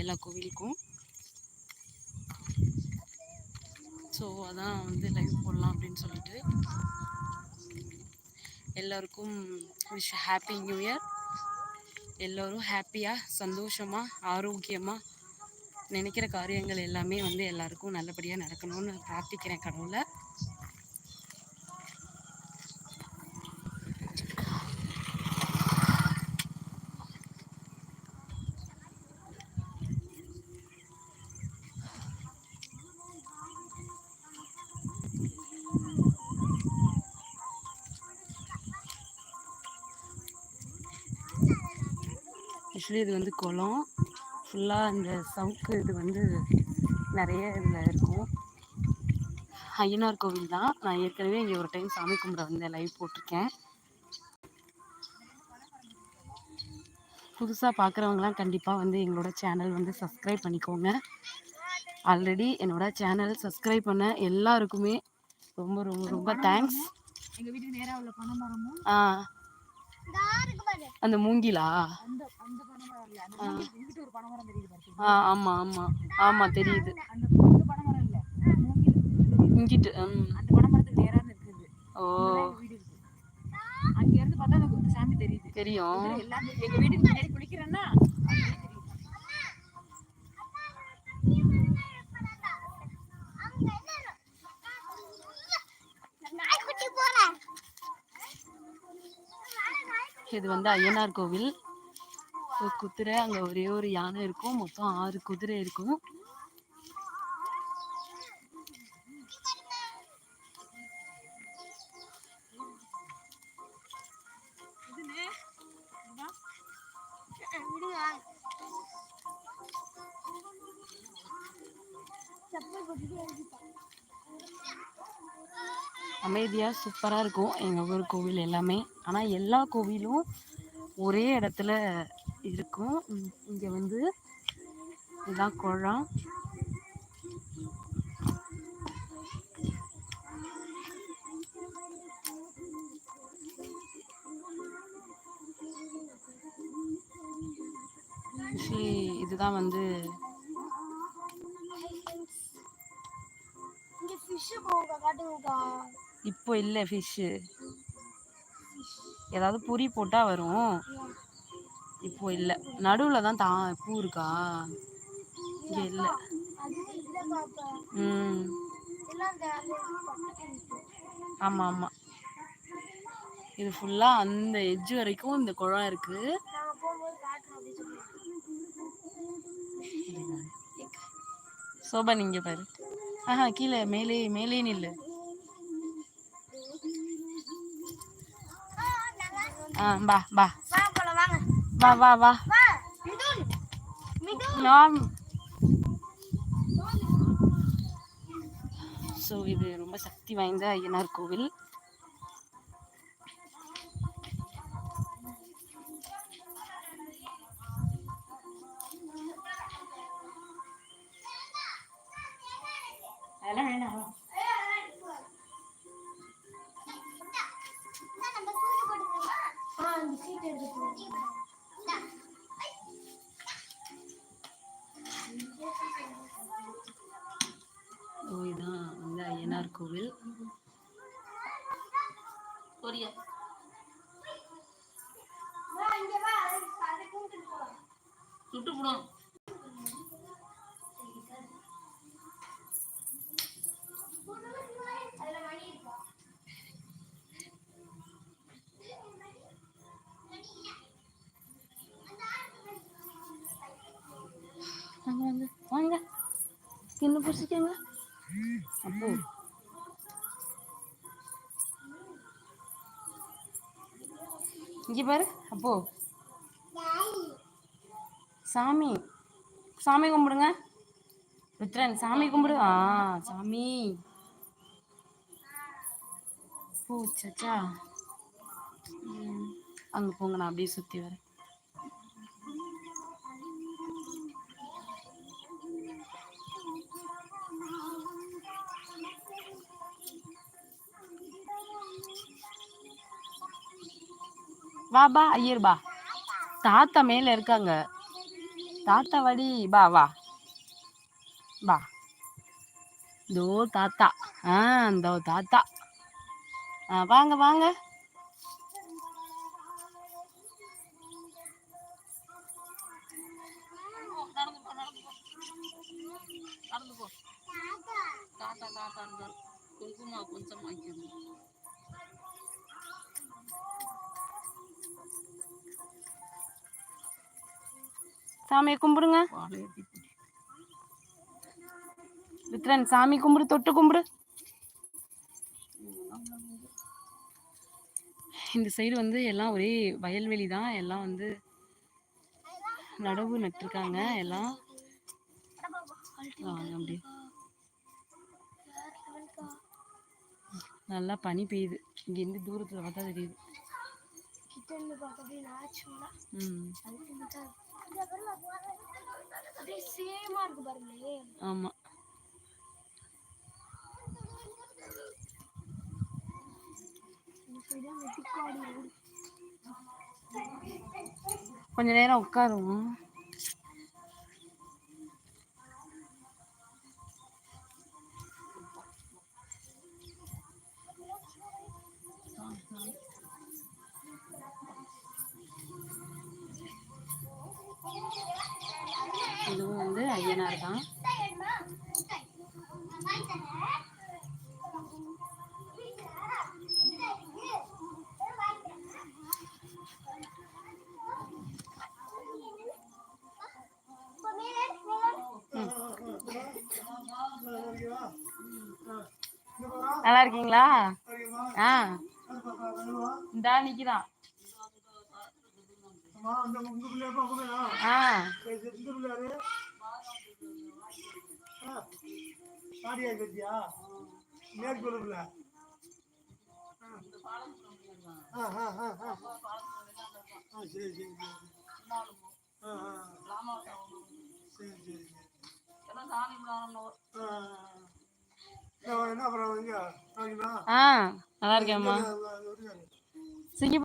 எல்லா கோவிலுக்கும். ஸோ அதான் வந்து லைவ் போடலாம் அப்படின்னு சொல்லிட்டு. எல்லோருக்கும் விஷ் ஹாப்பி நியூ இயர் எல்லோரும் ஹாப்பியாக சந்தோஷமாக ஆரோக்கியமாக நினைக்கிற காரியங்கள் எல்லாமே வந்து எல்லாருக்கும் நல்லபடியாக நடக்கணும்னு பிரார்த்திக்கிறேன் கடவுளை. ஆக்சுவலி இது வந்து குளம். ஃபுல்லாக இந்த சவுக்கு இது வந்து நிறைய இதில் இருக்கும். ஐயனார் கோவில் தான். நான் ஏற்கனவே இங்கே ஒரு டைம் சாமி கும்பிட வந்தேன். லைவ் போட்டிருக்கேன். புதுசாக பார்க்குறவங்களாம் கண்டிப்பாக வந்து எங்களோட சேனல் வந்து சப்ஸ்கிரைப் பண்ணிக்கோங்க. ஆல்ரெடி என்னோட சேனல் சப்ஸ்கிரைப் பண்ண எல்லாருக்குமே ரொம்ப ரொம்ப ரொம்ப தேங்க்ஸ் எங்கள் வீட்டுக்கு நேராக உள்ள பனை மரமும் ஆ அந்த மூங்கிலா? ஆ. ஆமாம் ஆமாம் ஆமாம் தெரியுது. இங்கிட்டு ஓ. அங்க இருந்து பார்த்தா எனக்கு சாமி தெரியுது. தெரியும். எங்க வீட்டுக்கு முன்னாடி குளிக்கிறேன்னா இது வந்து ஐயனார் கோவில். ஒரு குதிரை அங்க ஒரே ஒரு யானை இருக்கும். மொத்தம் ஆறு குதிரை இருக்கும். அமைதியாக சூப்பராக இருக்கும். எங்கள் ஊர் கோவில் எல்லாமே. ஆனால் எல்லா கோவிலும் ஒரே இடத்துல இருக்கும். இங்கே வந்து இதான் குளம். இதுதான் வந்து இங்க ஃபிஷ் போங்க காட்டுங்கக்கா இப்போ இல்லை ஃபிஷ்ஷு ஏதாவது பொரி போட்டால் வரும். இப்போ இல்லை. நடுவில் தான் தா பூ இருக்கா? இங்கே இல்லை. ம். ஆமாம் ஆமாம் இது ஃபுல்லாக அந்த எஜ் வரைக்கும் இந்த குளம் இருக்கு. சோபா நீங்க பாரு. ஆஹா கீழே மேலே மேலே நில்லு. வா வா. வா வா மிதுன் மிதுன். நாம் ஸோ இது ரொம்ப சக்தி வாய்ந்த ஐயனார் கோவில். அதெல்லாம் வேணாம் கோவில். சுட்டு போடும் வாங்க வாங்க. வாங்க. என்ன பிடிச்சிக்கங்க அப்போ. இங்கே பாரு அப்போ. சாமி. சாமி கும்பிடுங்க. ருத்ரன் சாமி கும்பிடு. ஆ சாமி. பூ சச்சா. போங்க நான் அப்படியே சுற்றி வரேன். வா பா ஐயர் பா தாத்தா மேல இருக்காங்க. தாத்தா வடி பா வா. பா இதோ தாத்தா. ஆ இந்த தாத்தா. ஆ வாங்க வாங்க. நடந்து போ தாத்தா தாத்தா குங்குமா கொஞ்சம் வாங்கிக்கணும் சாமியை கும்பிடுங்க. வித்ரன் சாமி கும்பிடு தொட்டு கும்பிடு. இந்த சைடு வந்து எல்லாம் ஒரே வயல்வெளி தான். எல்லாம் வந்து நடவு நட்டிருக்காங்க. எல்லாம் அப்படி அப்படியே. நல்லா பனி பெய்யுது. இங்கேருந்து தூரத்தில் பார்த்தா தெரியுது. கிட்ட இருந்து பார்த்தா நேச்சுரலா ம் அதுக்கு மட்டும் அப்படியே சேமா இருக்கு பாருங்களே ரோடு கொஞ்ச நேரம் உட்காருவோம் வந்து இருக்கான் நல்லா இருக்கீங்களா ஆ. இந்தா நிக்கிறான் ஆ. மேற்கொள்ளுல ஆ ஆ ஆ ஆ. ஆ சரி சரி ஆ ஆ. சரி சரி ஆ நல்லா இருக்கேம்மா. சிங்கி